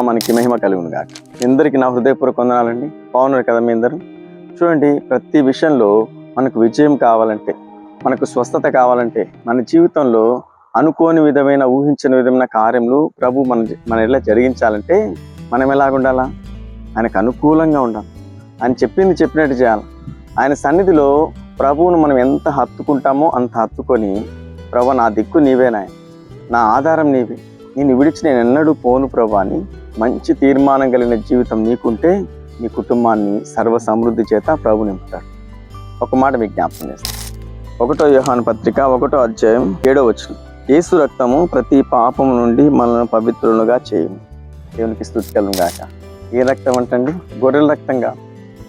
నామానికి మహిమ కలుగును గాక ఇందరికి నా హృదయపూర్వక వందనాలండి. బాగున్నారు కదా మీ అందరూ? చూడండి ప్రతి విషయంలో మనకు విజయం కావాలంటే మనకు స్వస్థత కావాలంటే మన జీవితంలో అనుకోని విధమైన ఊహించిన విధమైన కార్యములు ప్రభు మన మన ఎలా జరిగించాలంటే మనం ఎలాగుండాలా ఆయనకు అనుకూలంగా ఉండాలి. ఆయన చెప్పింది చెప్పినట్టు చేయాలి. ఆయన సన్నిధిలో ప్రభువును మనం ఎంత హత్తుకుంటామో అంత హత్తుకొని ప్రభు నా దిక్కు నీవేనాయ నా ఆధారం నీవే. నేను విడిచి నేను ఎన్నడూ పోను ప్రభు అని మంచి తీర్మానం కలిగిన జీవితం నీకుంటే నీ కుటుంబాన్ని సర్వ సమృద్ధి చేత ప్రభు నింపుతాడు. ఒక మాట మీకు జ్ఞాపకం చేస్తాను ఒకటో యోహాను పత్రిక ఒకటో అధ్యాయం ఏడో వచ్చిన యేసు రక్తము ప్రతి పాపము నుండి మనల్ని పవిత్రులుగా చేయము దేవునికి స్థుతికలను గాక. ఏ రక్తం అంటండి? గొర్రెల రక్తం కాదు.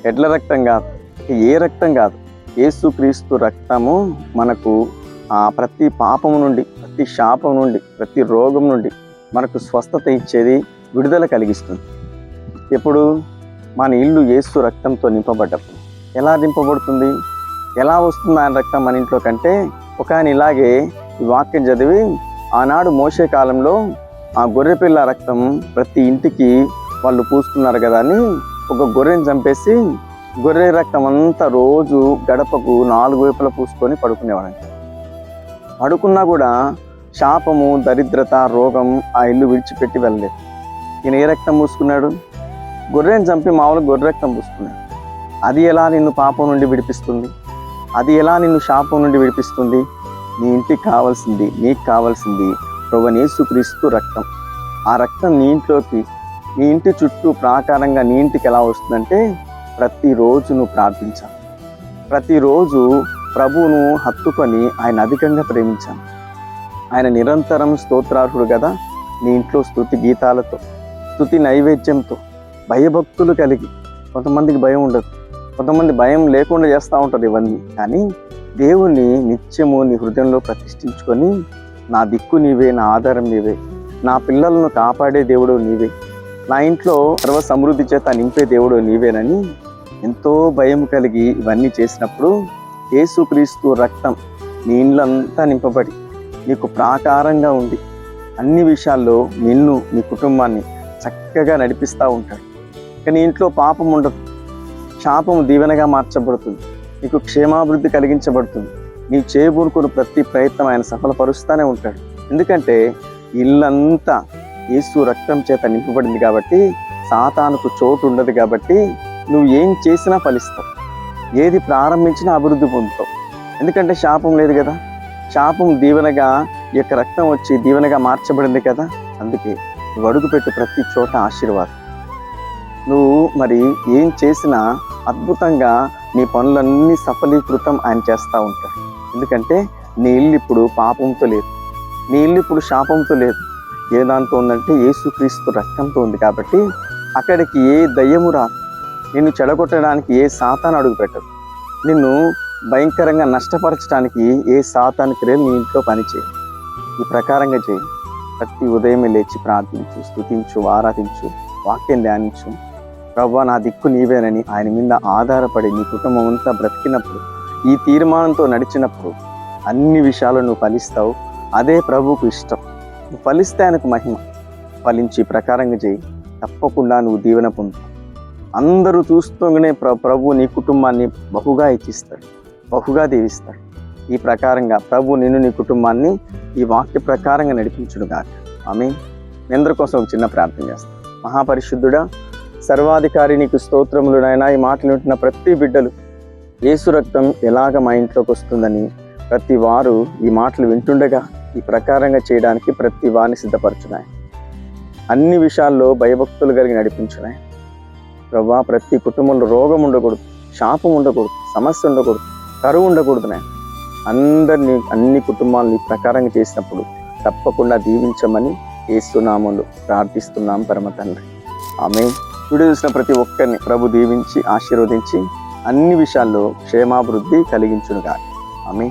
ఎడ్ల రక్తం కాదు. ఏ రక్తం కాదు. యేసు క్రీస్తు రక్తము మనకు ఆ ప్రతి పాపము నుండి ప్రతి శాపం నుండి ప్రతి రోగం నుండి మనకు స్వస్థత ఇచ్చేది విడుదల కలిగిస్తుంది. ఎప్పుడు? మన ఇల్లు ఏసు రక్తంతో నింపబడ్డప్పుడు. ఎలా నింపబడుతుంది? ఎలా వస్తుంది ఆయన రక్తం మన ఇంట్లో కంటే? ఒక ఆయన ఇలాగే ఈ వాక్యం చదివి ఆనాడు మోసే కాలంలో ఆ గొర్రె పిల్ల రక్తం ప్రతి ఇంటికి వాళ్ళు పూసుకున్నారు కదా అని ఒక గొర్రెని చంపేసి గొర్రె రక్తం అంతా రోజు గడపకు నాలుగు వైపులా పూసుకొని పడుకునేవాడు పడుకున్నా కూడా శాపము దరిద్రత రోగం ఆ ఇల్లు విడిచిపెట్టి వెళ్ళలేదు. ఈయన ఏ రక్తం పూసుకున్నాడు? గొర్రెని చంపి మామూలు గొర్రె రక్తం పూసుకున్నాడు. అది ఎలా నిన్ను పాపం నుండి విడిపిస్తుంది? అది ఎలా నిన్ను శాపం నుండి విడిపిస్తుంది? నీ ఇంటికి కావాల్సింది నీకు కావాల్సింది క్రీస్తు రక్తం. ఆ రక్తం నీ ఇంట్లోకి నీ ఇంటి చుట్టూ ప్రాకారంగా నీ ఇంటికి ఎలా వస్తుందంటే ప్రతిరోజు నువ్వు ప్రార్థించాలి. ప్రతిరోజు ప్రభువును హత్తుకొని ఆయన అధికంగా ప్రేమించాను ఆయన నిరంతరం స్తోత్రార్హుడు కదా నీ ఇంట్లో స్థుతి గీతాలతో స్థుతి నైవేద్యంతో భయభక్తులు కలిగి కొంతమందికి భయం ఉండదు. కొంతమంది భయం లేకుండా చేస్తూ ఉంటారు ఇవన్నీ. కానీ దేవుణ్ణి నిత్యము నీ హృదయంలో ప్రతిష్ఠించుకొని నా దిక్కు నీవే నా ఆధారం నీవే. నా పిల్లలను కాపాడే దేవుడు నీవే. నా ఇంట్లో సర్వ సమృద్ధి చేత నింపే దేవుడు నీవేనని ఎంతో భయం కలిగి ఇవన్నీ చేసినప్పుడు యేసుక్రీస్తు రక్తం నీ ఇండ్లంతా నింపబడి నీకు ప్రాకారంగా ఉండి అన్ని విషయాల్లో నిన్ను నీ కుటుంబాన్ని చక్కగా నడిపిస్తూ ఉంటాడు. కానీ ఇంట్లో పాపం ఉండదు. శాపం దీవెనగా మార్చబడుతుంది. నీకు క్షేమాభివృద్ధి కలిగించబడుతుంది. నీవు చేయబూనుకున్న ప్రతి ప్రయత్నం ఆయన సఫలపరుస్తూనే ఉంటాడు. ఎందుకంటే ఇల్లంతా యేసు రక్తం చేత నింపబడింది కాబట్టి సాతానుకు చోటు ఉండదు కాబట్టి నువ్వు ఏం చేసినా ఫలిస్తావు. ఏది ప్రారంభించినా అభివృద్ధి పొందుతావు. ఎందుకంటే శాపం లేదు కదా? శాపం దీవెనగా ఈ యొక్క రక్తం వచ్చి దీవెనగా మార్చబడింది కదా? అందుకే నువ్వు అడుగుపెట్టు ప్రతి చోట ఆశీర్వాదం. నువ్వు మరి ఏం చేసినా అద్భుతంగా నీ పనులన్నీ సఫలీకృతం ఆయన చేస్తూ ఉంటాడు. ఎందుకంటే నీ ఇల్లు ఇప్పుడు పాపంతో లేదు. నీ ఇల్లు ఇప్పుడు శాపంతో లేదు. ఏ దాంతో ఉందంటే ఏసుక్రీస్తు రక్తంతో ఉంది కాబట్టి అక్కడికి ఏ దయ్యము రాదు. నిన్ను చెడగొట్టడానికి ఏ సాతాను అడుగు పెట్టదు నిన్ను భయంకరంగా నష్టపరచడానికి ఏ సాతాను క్రియలు నీ ఇంట్లో పనిచేయదు ఈ ప్రకారంగా చేయి. ప్రతి ఉదయమే లేచి ప్రార్థించు స్తుతించు ఆరాధించు వాక్యం ధ్యానించు. ప్రవ్వా నా దిక్కు నీవేనని ఆయన మీద ఆధారపడి నీ కుటుంబం అంతా బ్రతికినప్పుడు ఈ తీర్మానంతో నడిచినప్పుడు అన్ని విషయాలు నువ్వు ఫలిస్తావు. అదే ప్రభువుకు ఇష్టం. నువ్వు ఫలిస్తే ఆయనకు మహిమ. ఫలించి ప్రకారంగా చేయి. తప్పకుండా నువ్వు దీవెన పొందు అందరూ చూస్తూనే ప్ర ప్రభు నీ కుటుంబాన్ని బహుగా ఇచ్చిస్తాడు బహుగా దీవిస్తాడు ఈ ప్రకారంగా ప్రభు నిన్ను నీ కుటుంబాన్ని ఈ వాక్య ప్రకారంగా నడిపించుడుగా ఆమె మీ కోసం ఒక చిన్న ప్రార్థన చేస్తాను మహాపరిశుద్ధుడా సర్వాధికారి నీకు స్తోత్రములు నాయన. ఈ మాటలు వింటున్న ప్రతి బిడ్డలు యేసు రక్తం ఎలాగ మా ఇంట్లోకి వస్తుందని ప్రతి వారు ఈ మాటలు వింటుండగా ఈ ప్రకారంగా చేయడానికి ప్రతి వారిని సిద్ధపరచున్నాయి. అన్ని విషయాల్లో భయభక్తులు కలిగి నడిపించున్నాయి. ప్రభా ప్రతి కుటుంబంలో రోగం ఉండకూడదు శాపం ఉండకూడదు సమస్య ఉండకూడదు. కరువు ఉండకూడదు అందరినీ అన్ని కుటుంబాలని ప్రకారంగా చేసినప్పుడు తప్పకుండా దీవించమని ఏసునామలు ప్రార్థిస్తున్నాం పరమ తండ్రి. ఆమె వీడియో చూసిన ప్రతి ఒక్కరిని ప్రభు దీవించి ఆశీర్వదించి అన్ని విషయాల్లో క్షేమాభివృద్ధి కలిగించునుగా ఆమె